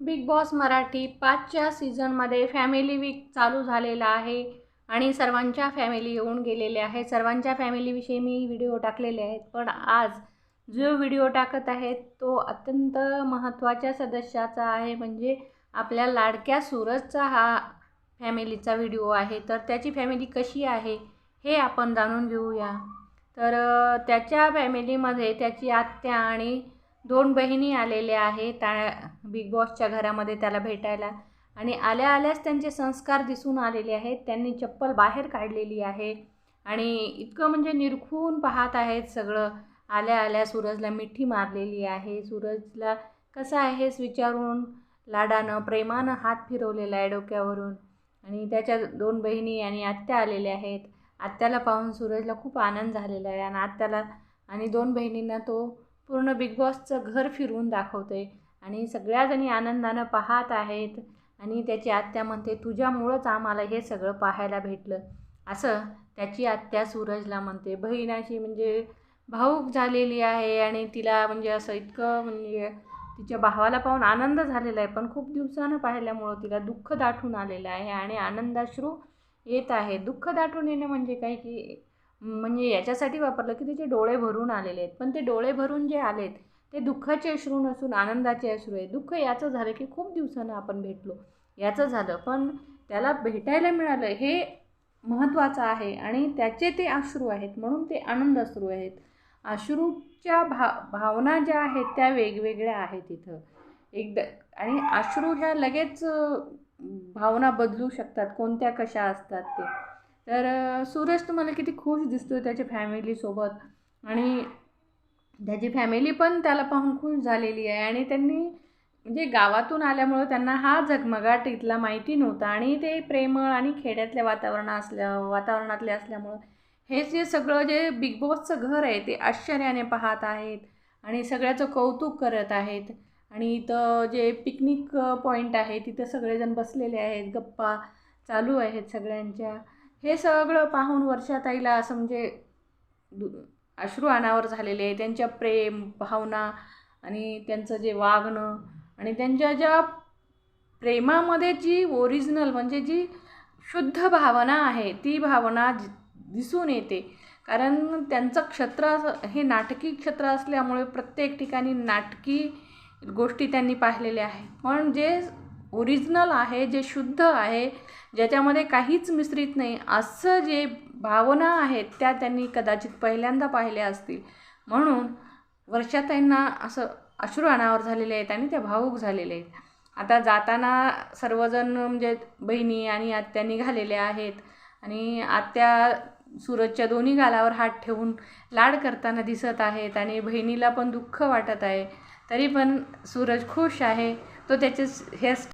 Big boss Marathi पाचच्या सीझनमध्ये family weak चालू झालेला आहे आणि सर्वांच्या फॅमिली येऊन गेलेल्या आहेत. सर्वांच्या फॅमिलीविषयी मी व्हिडिओ टाकलेले आहेत पण आज जो व्हिडिओ टाकत आहेत तो अत्यंत महत्त्वाच्या सदस्याचा आहे. म्हणजे आपल्या लाडक्या सूरजचा हा फॅमिलीचा व्हिडिओ आहे. तर त्याची फॅमिली कशी आहे हे आपण जाणून घेऊया. तर त्याच्या फॅमिलीमध्ये त्याची आत्या आणि दोन बहिणी आलेल्या आहेत त्या बिग बॉसच्या घरामध्ये त्याला भेटायला. आणि आल्या आल्याच त्यांचे संस्कार दिसून आलेले आहेत. त्यांनी चप्पल बाहेर काढलेली आहे. आणि इतकं म्हणजे निरखून पाहत आहेत सगळं. आल्या आल्या सूरजला मिठी मारलेली आहे. सूरजला कसं आहेस विचारून लाडानं प्रेमानं हात फिरवलेला आहे डोक्यावरून. आणि त्याच्या दोन बहिणी आणि आत्या आलेल्या आहेत. आत्याला पाहून सूरजला खूप आनंद झालेला आहे. आणि आत्याला आणि दोन बहिणींना तो पूर्ण बिग बॉसचं घर फिरवून दाखवते आणि सगळ्याजणी आनंदानं पाहत आहेत आणि त्याची आत्या म्हणते तुझ्यामुळंच आम्हाला हे सगळं पाहायला भेटलं. असं त्याची आत्या सूरजला म्हणते. बहिणाशी म्हणजे भाऊक झालेली आहे आणि तिला म्हणजे असं इतकं म्हणजे तिच्या भावाला पाहून आनंद झालेला आहे. पण खूप दिवसानं पाहिल्यामुळं तिला दुःख दाटून आलेलं आहे आणि आनंदाश्रू येत आहे. दुःख दाटून येणं म्हणजे काय की म्हणजे याच्यासाठी वापरलं की तिचे डोळे भरून आलेले आहेत. पण ते डोळे भरून जे आलेत ते दुःखाचे अश्रू नसून आनंदाचे अश्रू आहे दुःख याचं झालं की खूप दिवसानं आपण भेटलो. याचं झालं. पण त्याला भेटायला मिळालं हे महत्त्वाचं आहे आणि त्याचे ते अश्रू आहेत. म्हणून ते आनंद अश्रू आहेत. अश्रूच्या भा भावना ज्या आहेत त्या वेगवेगळ्या आहेत इथं. एकदा आणि अश्रू ह्या लगेच भावना बदलू शकतात. कोणत्या कशा असतात ते. तर सूरज तुम्हाला किती खुश दिसतो त्याच्या फॅमिलीसोबत आणि त्याची फॅमिली पण त्याला पाहून खुश झालेली आहे. आणि त्यांनी म्हणजे गावातून आल्यामुळं त्यांना हा झगमगाट इथला माहिती नव्हता. आणि ते प्रेमळ आणि खेड्यातल्या वातावरण असल्या वातावरणातले असल्यामुळं हे जे सगळं जे बिग बॉसचं घर आहे ते आश्चर्याने पाहत आहेत. आणि सगळ्याचं कौतुक करत आहेत. आणि इथं जे पिकनिक पॉईंट आहे तिथं सगळेजण बसलेले आहेत. गप्पा चालू आहेत सगळ्यांच्या. हे सगळं पाहून वर्षाताईला असं म्हणजे दु अश्रू अनावर झालेले आहे. त्यांच्या प्रेम भावना आणि त्यांचं जे वागणं आणि त्यांच्या ज्या प्रेमामध्ये जी ओरिजिनल म्हणजे जी शुद्ध भावना आहे ती भावना दिसून येते. कारण त्यांचं क्षेत्र असं- हे नाटकी क्षेत्र असल्यामुळे प्रत्येक ठिकाणी नाटकी गोष्टी त्यांनी पाहिलेल्या आहेत. पण जे ओरिजिनल आहे जे शुद्ध आहे ज्याच्यामध्ये काहीच मिश्रित नाही. असं जे भावना आहेत त्या त्यांनी कदाचित पहिल्यांदा पाहिल्या असतील. म्हणून वर्षाताईंना असं अश्रू अनावर झालेले आहेत आणि त्या भावूक झालेले आहेत. आता जाताना सर्वजण म्हणजे बहिणी आणि आत्या निघालेल्या आहेत आणि आत्या सूरजच्या दोन्ही गालावर हात ठेवून लाड करताना दिसत आहेत आणि बहिणीला पण दुःख वाटत आहे. तरी पण सूरज खुश आहे. तो त्याचे हेअर